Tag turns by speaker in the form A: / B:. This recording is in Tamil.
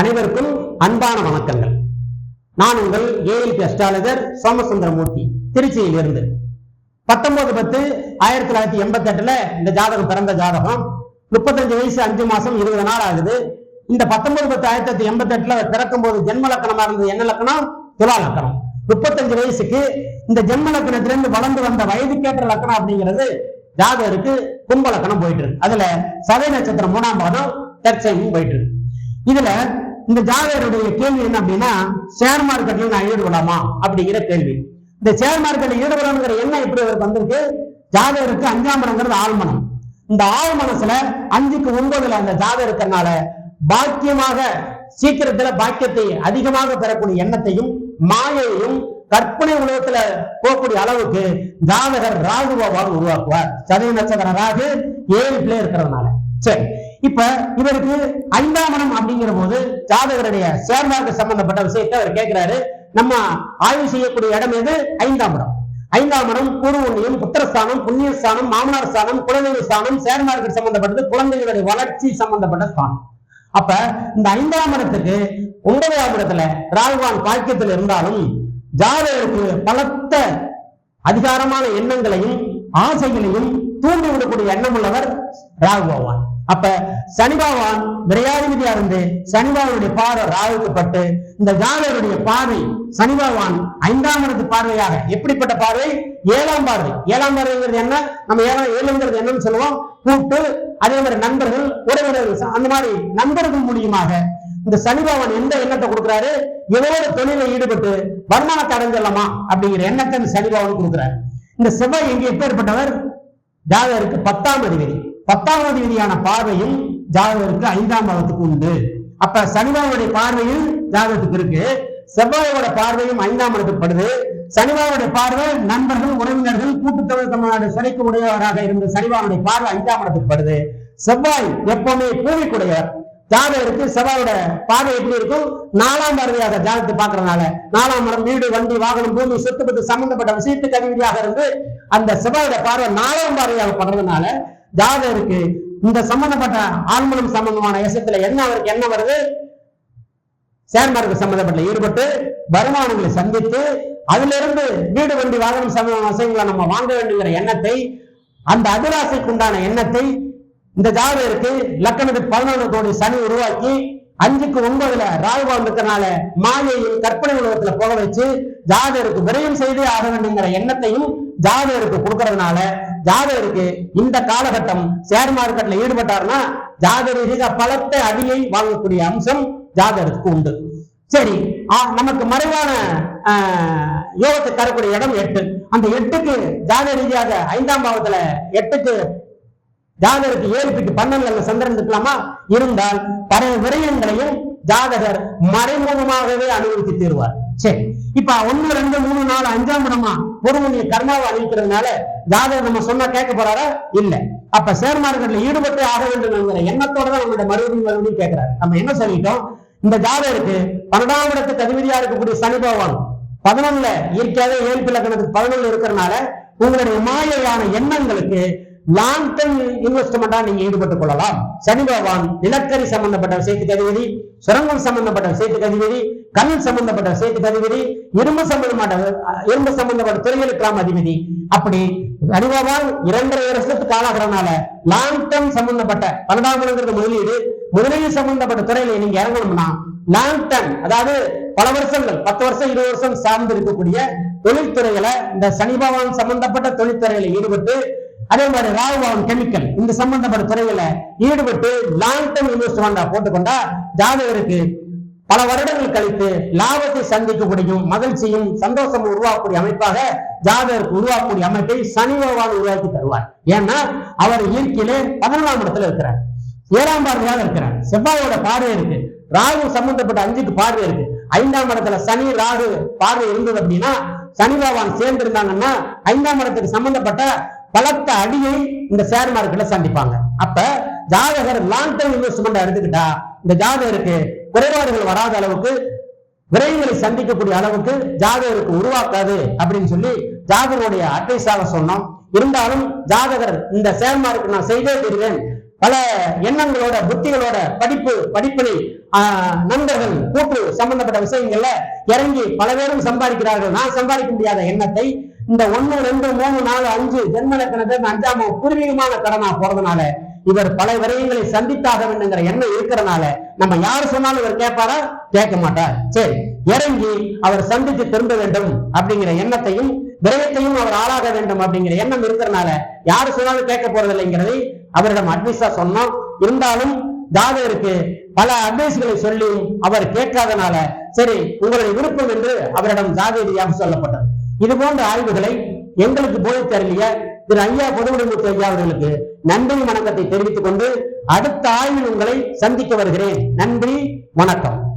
A: அனைவருக்கும் அன்பான வணக்கங்கள். நான் உங்கள் ஏஎல்பி அஸ்ட்ராலஜர் சோமசுந்தரமூர்த்தி திருச்சியில் இருந்து பத்தொன்பது பத்து ஆயிரத்தி தொள்ளாயிரத்தி எண்பத்தி எட்டுல இந்த ஜாதகம் பிறந்த ஜாதகம். முப்பத்தஞ்சு வயசு அஞ்சு மாசம் இருபது நாள் ஆகுது. இந்த பத்தொன்பது பத்து ஆயிரத்தி தொள்ளாயிரத்தி எண்பத்தி எட்டுல பிறக்கும் போது ஜென்ம லக்கணமா இருந்தது என்ன லக்கணம்? துலா லக்கணம். முப்பத்தஞ்சு வயசுக்கு இந்த ஜென்ம லக்கணத்திலிருந்து வளர்ந்து வந்த வயதுக்கேற்ற லக்கணம் அப்படிங்கிறது ஜாதகருக்கு கும்ப லக்கணம் போயிட்டு இருக்கு. அதுல சதய நட்சத்திரம் மூணாம் பாதம் தற்சயமும் போயிட்டு இருக்கு. இதுல இந்த ஜாதகருடைய கேள்வி என்ன அப்படின்னா ஷேர் மார்க்கெட்ல நான் ஈடுபடலாமா? அப்படிங்கிற கேள்வி. இந்த ஷேர் மார்க்கெட்ல ஈடுபடணுங்கிற எண்ணம் எப்படி அவருக்கு வந்திருக்கு? ஜாதகருக்கு அஞ்சாம் இடங்கிறது ஆழ்மனம். இந்த ஆள் மனசுல அஞ்சுக்கு ஒன்பதுல அந்த ஜாதகம் பாக்கியமாக சீக்கிரத்துல பாக்கியத்தை அதிகமாக பெறக்கூடிய எண்ணத்தையும் மாயையும் கற்பனை உலகத்துல போகக்கூடிய அளவுக்கு ஜாதகர் ராகு உருவாக்குவார். சதவீத நட்சத்திர ராகு ஏழு பிள்ளை இருக்கிறதுனால. சரி. இப்ப இவருக்கு ஐந்தாம் இடம் அப்படிங்கிற போது ஜாதகருடைய சேர்ந்தாருக்கு சம்பந்தப்பட்ட விஷயத்தை அவர் கேட்கிறாரு. நம்ம ஆய்வு செய்யக்கூடிய இடம் எது? ஐந்தாம் இடம் ஐந்தாம் இடம் பூர்வண்யம் புத்திரஸ்தானம் புண்ணியஸ்தானம் மாமனார் ஸ்தானம் குலதெய்வ ஸ்தானம் சேர்ந்தார்கள் சம்பந்தப்பட்டது குழந்தைகளுடைய வளர்ச்சி சம்பந்தப்பட்ட ஸ்தானம். அப்ப இந்த ஐந்தாம் இடத்துக்கு ஒன்பதாம் இடத்துல ராகுவான் பாக்கியத்தில் இருந்தாலும் ஜாதகருக்கு பலத்த அதிகாரமான எண்ணங்களையும் ஆசைகளையும் தூண்டிவிடக்கூடிய எண்ணம் உள்ளவர் ராகு பகவான் அப்ப சனிபாவான் விரையாதிபதியா இருந்து சனி பார்வை ராகுக்கு இந்த ஜாதகருடைய பார்வை சனிபாவான் ஐந்தாம் இடத்து பார்வையாக எப்படிப்பட்ட பார்வை? ஏழாம் பார்வை. ஏழாம் பார்வைங்கிறது என்ன? நம்ம ஏழாம் ஏழுங்கிறது என்னன்னு சொல்லுவோம். கூட்டு அதே மாதிரி நண்பர்கள் உறவினர்கள் அந்த மாதிரி நண்பர்கள் மூலியமாக இந்த சனி எந்த எண்ணத்தை கொடுக்குறாரு? இவரோட தொழில ஈடுபட்டு வருமானத்தை அடைஞ்சிடலாமா? அப்படிங்கிற எண்ணத்தை இந்த சனிபாவன் கொடுக்குறாரு. இந்த செவ்வாய் எங்க எப்பேற்பட்டவர் ஜாதகருக்கு பத்தாம் அதிபதி. பத்தாவது விதியான பார்வையும் ஜாதகருக்கு ஐந்தாம் பாவத்துக்கு உண்டு. அப்ப சனிபாவுடைய பார்வையும் ஜாதகத்துக்கு இருக்கு. செவ்வாயோட பார்வையும் ஐந்தாம் இடத்துக்கு படுது. சனிபாவுடைய பார்வை நண்பர்கள் உறவினர்கள் கூட்டுத்தொழில் தமிழ்நாடு சிறைக்கு உடையவராக இருந்த சனிபாவுடைய பார்வை ஐந்தாம் இடத்துக்கு படுது. செவ்வாய் எப்பவுமே பூமிக்குடையவர் ஜாதகருக்கு செவ்வாயோட பார்வை எப்படி இருக்கும்? நாலாம் பார்வையாக ஜாதகத்தை பாக்குறதுனால நாலாம் இடம் வீடு வண்டி வாகனம் பூமி சொத்து பத்து சம்பந்தப்பட்ட விஷயத்துக்கு அதிபதியாக இருந்து அந்த செவ்வாயோட பார்வை நாலாம் பார்வையாக படுறதுனால ஜாதகருக்கு இந்த சம்பந்தப்பட்ட ஆழ்மனம் சம்பந்தமான எசத்துல என்ன அவருக்கு என்ன வருது? சேர்மார்க்கு சம்பந்தப்பட்ட ஈடுபட்டு வருமானங்களை சந்தித்து அதுல இருந்து வீடு வண்டி வாகனம் சம்பந்தமான விஷயங்களை நம்ம வாங்க வேண்டுங்கிற எண்ணத்தை அந்த அதிராசைக்கு உண்டான எண்ணத்தை இந்த ஜாதகருக்கு லக்கணத்துக்கு பதினொன்று கோடி சனி உருவாக்கி அஞ்சுக்கு ஒன்பதுல ராகுபாவம் இருக்கிறனால மாயையில் கற்பனை உலகத்துல போக வச்சு ஜாதகருக்கு விரயம் செய்தே ஆக வேண்டுங்கிற எண்ணத்தையும் ஜாதகருக்கு கொடுக்கறதுனால ஜாதகருக்கு இந்த காலகட்டம் ஷேர் மார்க்கெட்ல ஈடுபட்டாருன்னா ஜாதக பலத்த அடியை வாங்கக்கூடிய அம்சம் ஜாதகருக்கு உண்டு. சரி நமக்கு மறைவான ஆஹ், யோகத்தை தரக்கூடிய இடம் எட்டு. அந்த எட்டுக்கு ஜாத ரீதியாக ஐந்தாம் பாவத்துல எட்டுக்கு ஜாதகருக்கு ஏற்பட்டு பன்னெண்டுல சந்திரன் இருக்கலாமா? இருந்தால் பல விரயங்களையும் ஜாதகர் மறைமுகமாகவே அனுபவித்து தீர்வார். சரி இப்ப ஒண்ணு ரெண்டு மூணு நாலு அஞ்சாம் இடமா? பொருளுடைய கர்மாவை அழிக்கிறதுனால ஜாதகர் நம்ம சொன்னா கேட்க போறாரா? இல்ல. அப்ப ஷேர் மார்க்கெட்ல ஈடுபட்டு ஆக வேண்டும் என்கிற எண்ணத்தோட தான் நம்மளுடைய மறுபடியும் மறுபடியும் கேட்கிறாரு. நம்ம என்ன சொல்லிட்டோம்? இந்த ஜாதகருக்கு பன்னெண்டாம் இடத்துக்கு அதிபதியா இருக்கக்கூடிய சனி பகவான் பதினொன்னுல இயற்கையாவே ஏழு இலக்கணத்துக்கு பதினொன்னு இருக்கிறனால உங்களுடைய மாயையான எண்ணங்களுக்கு லாங் டர்ம் இன்வெஸ்ட்மெண்டா நீங்க ஈடுபட்டுக் கொள்ளலாம். சனி பகவான் நிலக்கரி சம்பந்தப்பட்ட விஷயத்துக்கு அதிபதி சுரங்கம் சம்பந்தப்பட்ட விஷயத்துக்கு அதிபதி கண் சம்பந்தப்பட்ட விஷயத்துக்கு அதிபதி இரும்பு சம்பந்தப்பட்ட இரும்பு சம்பந்தப்பட்ட துறைகளுக்கெல்லாம் அதிபதி. அப்படி சனி இரண்டரை வருஷத்துக்கு ஆளாகிறனால லாங் டேர்ம் சம்பந்தப்பட்ட பன்னெண்டாம் முதலீடு முதலீடு சம்பந்தப்பட்ட துறையில நீங்க இறங்கணும்னா லாங் டேர்ம் அதாவது பல வருஷங்கள் பத்து வருஷம் இருபது வருஷம் சார்ந்து இருக்கக்கூடிய தொழில்துறைகளை இந்த சனி சம்பந்தப்பட்ட தொழில்துறையில ஈடுபட்டு அதே மாதிரி ராகுபவன் கெமிக்கல் இந்த சம்பந்தப்பட்ட துறைகளை ஈடுபட்டு லாங் டேர்ம் இன்வெஸ்ட்மெண்டா போட்டுக்கொண்டா ஜாதகருக்கு பல வருடங்கள் கழித்து லாபத்தை சந்திக்கக்கூடியும் மகிழ்ச்சியும் சந்தோஷமும் உருவாக்கக்கூடிய அமைப்பாக ஜாதகருக்கு உருவாக்கக்கூடிய அமைப்பை சனி பகவான் உருவாக்கி தருவார். ஏன்னா அவர் இயற்கையிலே பதினொன்றாம் இடத்துல இருக்கிறார். ஏழாம் பார்வையாக இருக்கிறார். செவ்வாயோட பார்வை இருக்கு. ராகு சம்பந்தப்பட்ட அஞ்சுக்கு பார்வை இருக்கு. ஐந்தாம் இடத்துல சனி ராகு பார்வை இருந்தது அப்படின்னா சனி பகவான் சேர்ந்து இருந்தாங்கன்னா ஐந்தாம் இடத்துக்கு சம்பந்தப்பட்ட பலத்த அடியை இந்த ஷேர் மார்க்கெட்ல சந்திப்பாங்க. அப்ப ஜாதகர் லாங் டேர்ம் இன்வெஸ்ட்மெண்ட் எடுத்துக்கிட்டா இந்த ஜாதகருக்கு குறைபாடுகள் வராத அளவுக்கு விரைவுகளை சந்திக்கக்கூடிய அளவுக்கு ஜாதகருக்கு உருவாக்காது அப்படின்னு சொல்லி ஜாதகருடைய அட்வைஸாக சொன்னோம். இருந்தாலும் ஜாதகர் இந்த சேர்மாருக்கு நான் செய்தே தருவேன். பல எண்ணங்களோட புத்திகளோட படிப்பு படிப்பினை ஆஹ், நண்பர்கள் கூட்டு சம்பந்தப்பட்ட விஷயங்கள்ல இறங்கி பல பேரும் சம்பாதிக்கிறார்கள். நான் சம்பாதிக்க முடியாத எண்ணத்தை இந்த ஒண்ணு ரெண்டு மூணு நாலு அஞ்சு ஜென்மலக்கணத்தை அஞ்சாம் பூர்வீகமான கடனா போறதுனால இவர் பல விரயங்களை சந்தித்தாக வேண்டுங்கிற எண்ணம் இருக்கிறனால நம்ம யார் சொன்னாலும் இவர் கேட்பாரா? கேட்க மாட்டார். சரி இறங்கி அவர் சந்தித்து திரும்ப வேண்டும் அப்படிங்கிற எண்ணத்தையும் விரயத்தையும் அவர் ஆளாக வேண்டும் அப்படிங்கிற எண்ணம் இருக்கிறனால யார் சொன்னாலும் கேட்க போறதில்லைங்கிறதை அவரிடம் அட்வைஸா சொன்னோம். இருந்தாலும் ஜாதகருக்கு பல அட்வைஸ்களை சொல்லி அவர் கேட்காதனால சரி உங்களுடைய விருப்பம் என்று அவரிடம் ஜாதக ரீதியாக சொல்லப்பட்டது? இது போன்ற ஆய்வுகளை எங்களுக்கு போய் தரலிய திரு ஐயா பொதுவுடைமுத்து ஐயா அவர்களுக்கு நன்றி வணக்கத்தை தெரிவித்துக் கொண்டு அடுத்த ஆய்வில் உங்களை சந்திக்க வருகிறேன். நன்றி வணக்கம்.